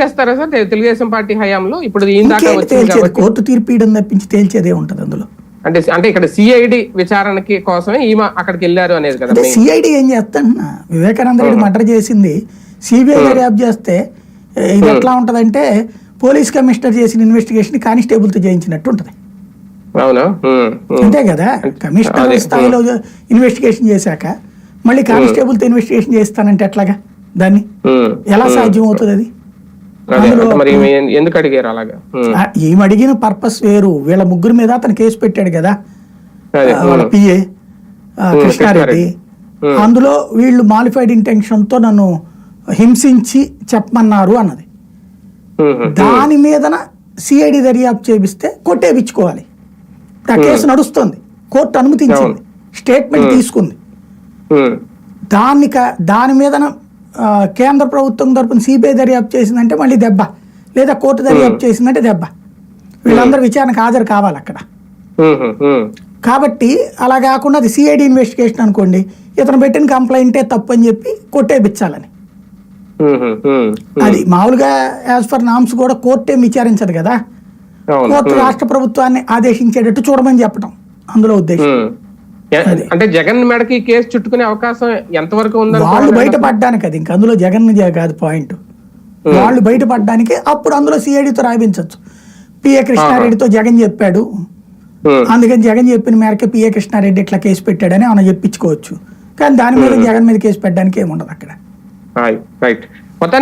చేస్తారా sir Telugu Desam party హయాంలో ఇప్పుడు తేల్చేది? కోర్టు తీర్పు ఇవ్వడం తప్పించి తేల్చేదే ఉంటుంది అందులో. అంటే అంటే ఇక్కడ సిఐడి విచారణకి కోసమే ఈమె అక్కడికి వెళ్ళారు అనేది కదా. సిఐడి ఏం చేస్తాడన్నా వివేకానంద రెడ్డి మర్డర్ చేసింది. సిబిఐ దర్యాప్తు చేస్తే ఇది ఎట్లా ఉంటదంటే పోలీస్ కమిషనర్ చేసిన ఇన్వెస్టిగేషన్ కానిస్టేబుల్తో చేయించినట్టు ఉంటది. అంతే కదా? కమిషనర్ స్థాయిలో ఇన్వెస్టిగేషన్ చేశాక మళ్ళీ కానిస్టేబుల్తో ఇన్వెస్టిగేషన్ చేస్తానంటే ఎట్లాగా దాన్ని? ఎలా సాధ్యం అవుతుంది అది? మరి ఎందుకు అడిగారు అలాగా? ఈమె అడిగిన పర్పస్ వేరు. వీళ్ళ ముగ్గురు మీద అతను కేసు పెట్టాడు కదా. పిఏ కృష్ణారెడ్డి. అందులో వీళ్ళు మాలిఫైడ్ ఇంటెన్షన్తో నన్ను హింసించి చెప్పమన్నారు అన్నది. దాని మీదన సిఐడి దర్యాప్తు చేపిస్తే కొట్టేపించుకోవాలి ఆ కేసు నడుస్తుంది. కోర్టు అనుమతించింది. స్టేట్మెంట్ తీసుకుంది. దాన్ని దాని మీదన ఆ, కేంద్ర ప్రభుత్వం తరపున సిబిఐ దర్యాప్తు చేసిందంటే మళ్ళీ దెబ్బ. లేదా కోర్టు దర్యాప్తు చేసిందంటే దెబ్బ. వీళ్ళందరూ విచారణకు హాజరు కావాలి అక్కడ. కాబట్టి అలా కాకుండా అది సిఐడి ఇన్వెస్టిగేషన్ అనుకోండి ఇతను పెట్టిన కంప్లైంటే తప్పు అని చెప్పి కొట్టేపించాలని అది మామూలుగా యాజ్ ఫర్ నామ్స్ కూడా కోర్టు ఏం విచారించదు కదా. కోర్టు రాష్ట్ర ప్రభుత్వాన్ని ఆదేశించేటట్టు చూడమని చెప్పడం అందులో ఉద్దేశం. అంటే జగన్ మెడకి కేసు చుట్టుకునే అవకాశం ఎంతవరకు ఉందని వాళ్ళు బయటపడడానికి అది. ఇంకా అందులో జగన్ కాదు పాయింట్. వాళ్ళు బయటపడడానికి అప్పుడు అందులో సిఐడితో రాయించవచ్చు పిఏ కృష్ణారెడ్డితో జగన్ చెప్పాడు. అందుకని జగన్ చెప్పిన మేరకే పిఏ కృష్ణారెడ్డి ఇట్లా కేసు పెట్టాడని ఆయన చెప్పించుకోవచ్చు. కానీ దాని మీద జగన్ మీద కేసు పెట్టడానికి ఏముండదు అక్కడ. రైట్